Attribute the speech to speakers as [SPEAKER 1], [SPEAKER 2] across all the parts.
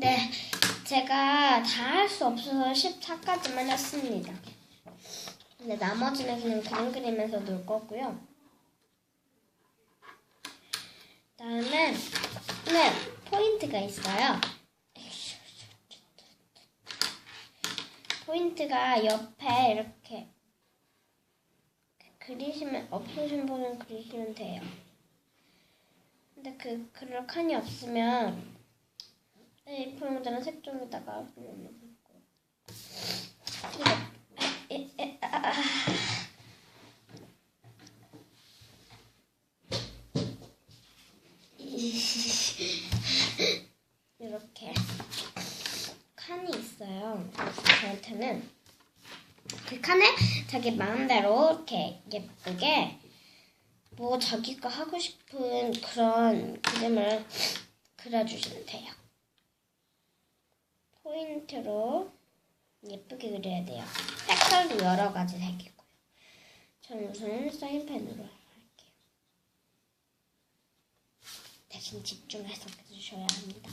[SPEAKER 1] 네, 제가 다 할 수 없어서 14까지만 했습니다. 근데 나머지는 그냥 그림 그리면서 놀 거고요. 다음에 네 포인트가 있어요. 포인트가 옆에 이렇게 그리시면 없으신 분은 그리시면 돼요. 근데 그 그럴 칸이 없으면 이 포용자는 색종에다가 거예요. 이거 아. 이렇게 칸이 있어요. 저한테는 그 칸에 자기 마음대로 이렇게 예쁘게 뭐 자기가 하고 싶은 그런 그림을 그려주시면 돼요. 포인트로 예쁘게 그려야 돼요. 색깔도 여러 가지 색이고요. 저는 우선 사인펜으로 할게요. 대신 집중해서 해주셔야 합니다.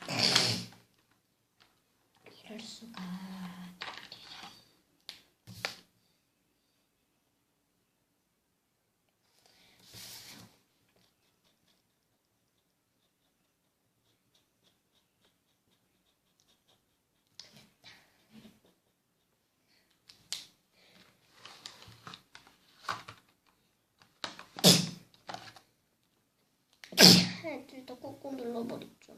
[SPEAKER 1] 이럴 수가. 해. 둘 다 꾹꾹 눌러버렸죠.